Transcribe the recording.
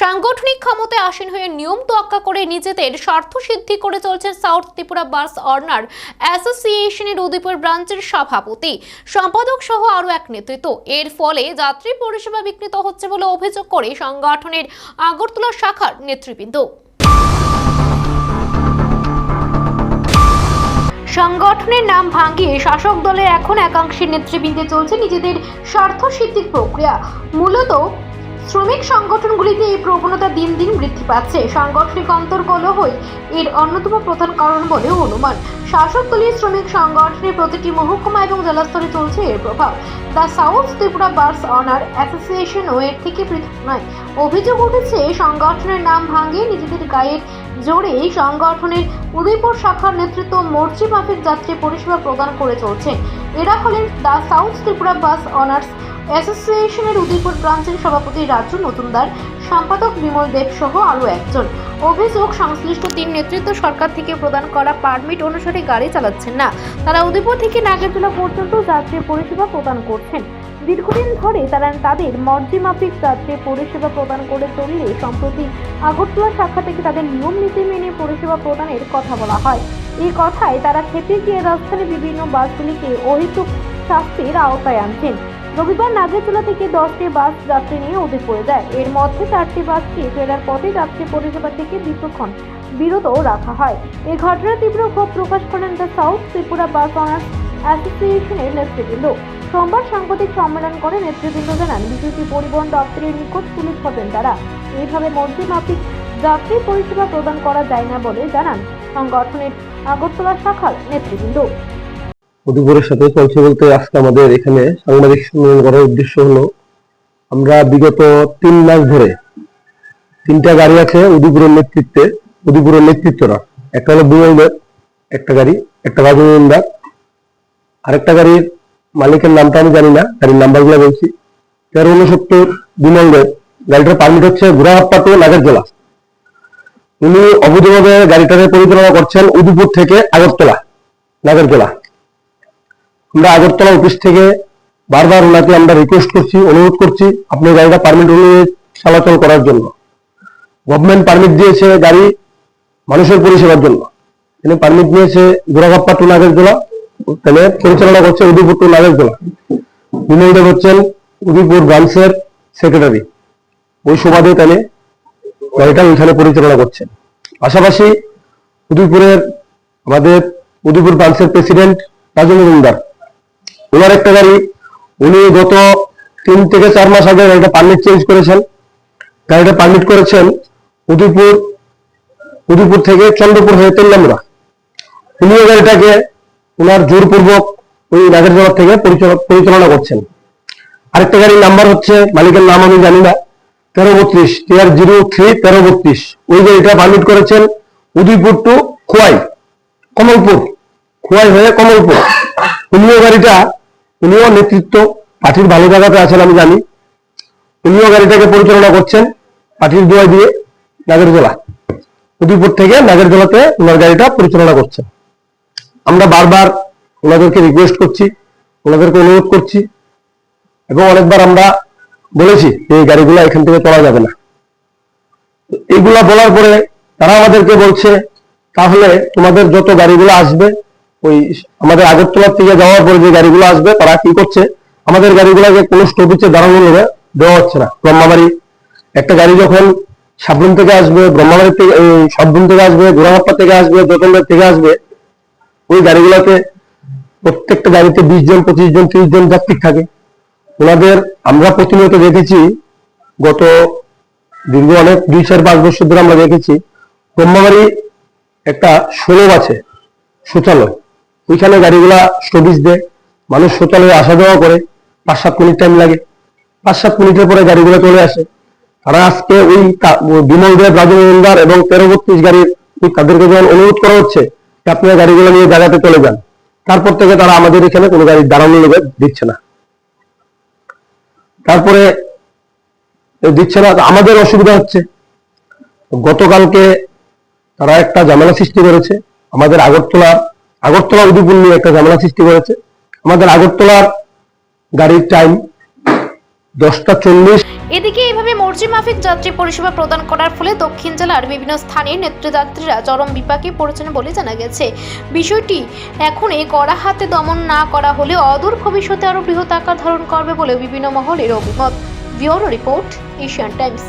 সাংগঠনিক ক্ষমতায় আসীন হয়ে নিয়ম তোয়াক্কা করে নিজেদের স্বার্থ সিদ্ধি করে চলছে সাউথ ত্রিপুরা বাস অর্নার অ্যাসোসিয়েশনের উদয়পুর ব্রাঞ্চের সভাপতি। সম্পাদক সহ আরও এক নেতৃত্ব। এর ফলে যাত্রী পরিষেবা বিঘ্নিত হচ্ছে বলে অভিযোগ করে সংগঠনের আগরতলা শাখার নেতৃবৃন্দ। সংগঠনের নাম ভাঙিয়ে শাসক দলের এখন একাংশের নেতৃবৃন্দে চলছে নিজেদের স্বার্থ সিদ্ধির প্রক্রিয়া। মূলত শ্রমিক সংগঠনগুলিতে এই প্রবণতা দিন দিন বৃদ্ধি পাচ্ছে। সাংগঠনিক অন্তর্কলহই এর অন্যতম প্রধান কারণ বলে অনুমান। শাসক দলীয় শ্রমিক সংগঠনের প্রতিটি মহকুমা এবং জেলা স্তরে চলছে এর প্রভাব। The south Tripura bus owner অ্যাসোসিয়েশনও এর থেকে পৃথক নয়। অভিযোগ উঠেছে, সংগঠনের নাম ভাঙিয়ে নিজেদের গায়ের জোরে সংগঠনের উদয়পুর শাখার নেতৃত্ব মর্চি মাফিক যাত্রী পরিষেবা প্রদান করে চলছে। এরা হলেন the south Tripura bus owners অ্যাসোসিয়েশনের উদয়পুর ব্রাঞ্চের সভাপতি রাজু নতুনদার সম্পাদক বিমল দেব সহ আরও একজন। অভিযোগ, সংশ্লিষ্ট তিন নেতৃত্ব সরকার থেকে প্রদান করা পারমিট অনুসারে গাড়ি চালাচ্ছেন না। তারা উদয়পুর থেকে নাগরদোলা পর্যন্ত যাত্রী পরিষেবা প্রদান করছেন। দীর্ঘদিন ধরে তারা তাদের মর্জি মাফিক যাত্রী পরিষেবা প্রদান করে চললে সম্প্রতি আগরতলা শাখা থেকে তাদের নিয়ম নীতি মেনে পরিষেবা প্রদানের কথা বলা হয়। এই কথায় তারা খেপে গিয়ে রাজধানীর বিভিন্ন বাসগুলিকে অহেতুক শাস্তির আওতায় আনছেন। রবিবার নাগরতলা থেকে দশটি বাস যাত্রী নিয়ে উদয়পুরে যায়। এর মধ্যে চারটি বাসকে ফেরার পথে যাত্রী পরিষেবা থেকে দীর্ঘক্ষণ বিরত রাখা হয়। এ ঘটনায় তীব্র ক্ষোভ প্রকাশ করেন the south Tripura bus owners অ্যাসোসিয়েশনের নেতৃবৃন্দ। সোমবার সাংবাদিক সম্মেলন করে নেতৃবৃন্দ জানান বিষয়টি পরিবহন দপ্তরের নিকট তুলে ধরবেন তারা। এইভাবে মন্ত্রী মাফিক যাত্রী পরিষেবা প্রদান করা যায় না বলে জানান। সংগঠনের আগরতলা শাখার নেতৃবৃন্দ। মধুপুরের সাথে চলছে বলতে আজকে আমাদের এখানে সাংবাদিক সম্মেলন করার উদ্দেশ্য হলো, আমরা বিগত তিন মাস ধরে তিনটা গাড়ি আছে উদয়পুরের নেতৃত্বে উদয়পুরের নেতৃত্বরা। একটা হলো বুয়েলদের একটা গাড়ি, একটা রাজনীন্দার আরেকটা গাড়ির মালিকের নামটা আমি জানি না, গাড়ির নাম্বারগুলো বলছি। তেরো উনসত্তর বিমলদের গাড়িটার পারমিট হচ্ছে গুড়াহাপ্পা টু নাগরজোলা উনি অবৈধভাবে গাড়িটাকে পরিচালনা করছেন উদয়পুর থেকে আগরতলা নাগরজোলা আমরা আগরতলা অফিস থেকে বারবার ওনাকে আমরা রিকোয়েস্ট করছি, অনুরোধ করছি আপনি গাড়িটা পারমিট অনুযায়ী চলাচল করার জন্য। গভর্নমেন্ট পারমিট দিয়েছে গাড়ি মানুষের পরিষেবার জন্য। তিনি পারমিট নিয়েছে গোড়াগাপ্পা টু নাগেরদোলা, তাহলে পরিচালনা করছে উদয়পুর টু নাগেরদোলা। বিমল দেব হচ্ছেন উদয়পুর ব্রাঞ্চের সেক্রেটারি ওই সুবাদে তাহলে গাড়িটা ওইখানে পরিচালনা করছেন। পাশাপাশি উদয়পুরের আমাদের উদয়পুর ব্রাঞ্চের প্রেসিডেন্ট রাজু মজুমদার। ওনার একটা গাড়ি, উনি গত তিন থেকে চার মাস আগে গাড়িটা পারমিট চেঞ্জ করেছেন। গাড়িটা পারমিট করেছেন উদয়পুর উদয়পুর থেকে চন্দ্রপুর হয়ে তেল্লামুড়া উনিও গাড়িটাকে ওনার জোরপূর্বক ওই নাগেরজোড়া থেকে পরিচালনা করছেন। আরেকটা গাড়ির নাম্বার হচ্ছে, মালিকের নাম আমি জানি না, তেরো বত্রিশ টিআর জিরো থ্রি তেরো বত্রিশ। ওই গাড়িটা পারমিট করেছেন উদয়পুর টু খোয়াই, কমলপুর। খোয়াই হয়ে কমলপুর। উনিও গাড়িটা উনিও নেতৃত্ব, পার্টির ভালো জায়গাতে আছেন আমি জানি। উনিও গাড়িটাকে পরিচালনা করছেন পার্টির দোয়া দিয়ে নাগরজোলা। উদয়পুর থেকে নাগরজোলাতে ওনার গাড়িটা পরিচালনা করছেন। আমরা বারবার ওনাদেরকে রিকোয়েস্ট করছি, ওনাদেরকে অনুরোধ করছি এবং অনেকবার আমরা বলেছি যে এই গাড়িগুলো এখান থেকে চলা যাবে না। এইগুলা বলার পরে তারা আমাদেরকে বলছে, তাহলে তোমাদের যত গাড়িগুলো আসবে ওই আমাদের আগরতলা থেকে যাওয়ার পরে যে গাড়িগুলো আসবে, তারা কি করছে? আমাদের গাড়িগুলোকে কোনো স্টপিচে দাঁড়ানো দেওয়া হচ্ছে না। ব্রহ্মাবাড়ি। একটা গাড়ি যখন সাবরুম থেকে আসবে, ব্রহ্মাবাড়ি থেকে সাবরুম থেকে আসবে গোড়াহাপ্পা থেকে আসবে যতনদের থেকে আসবে, ওই গাড়িগুলোতে প্রত্যেকটা গাড়িতে বিশ জন, পঁচিশ জন, ত্রিশ জন যাত্রী থাকে। ওনাদের আমরা প্রতিনিয়ত দেখেছি, গত দীর্ঘ অনেক, দুই চার, পাঁচ বছর ধরে আমরা দেখেছি, ব্রহ্মাবাড়ি একটা ষোলো আছে, শৌচালয়। ওইখানে গাড়িগুলা স্টপিস দেয়, মানুষ শৌচালয়ে আসা যাওয়া করে, পাঁচ সাত মিনিট টাইম লাগে। পাঁচ সাত মিনিটের পরে গাড়িগুলো চলে আসে। তারা আজকে ওই বিমল দেব রাজেন্দ্র এবং তেরো বত্রিশ গাড়ির তাদেরকে যখন অনুরোধ করা হচ্ছে আপনারা গাড়িগুলো নিয়ে জায়গাতে চলে যান। তারপর থেকে তারা আমাদের এখানে কোনো গাড়ি দাঁড়ানো নেবে দিচ্ছে না। তারপরে দিচ্ছে না। আমাদের অসুবিধা হচ্ছে, গতকালকে তারা একটা ঝামেলা সৃষ্টি করেছে। আমাদের আগরতলার আগরতলা উদয়পুর নিয়ে একটা ঝামেলা সৃষ্টি করেছে। আমাদের আগরতলার গাড়ির টাইম দশটা চল্লিশ। এদিকে এইভাবে মর্জি মাফিক যাত্রী পরিষেবা প্রদান করার ফলে দক্ষিণ জেলার বিভিন্ন স্থানীয় নেতৃযাত্রীরা চরম বিপাকে পড়েছেন বলে জানা গেছে। বিষয়টি এখনই কড়া হাতে দমন না করা হলে অদূর ভবিষ্যতে আরও বৃহৎ আকার ধারণ করবে বলে বিভিন্ন মহলের অভিমত। Bureau report, Asian Times.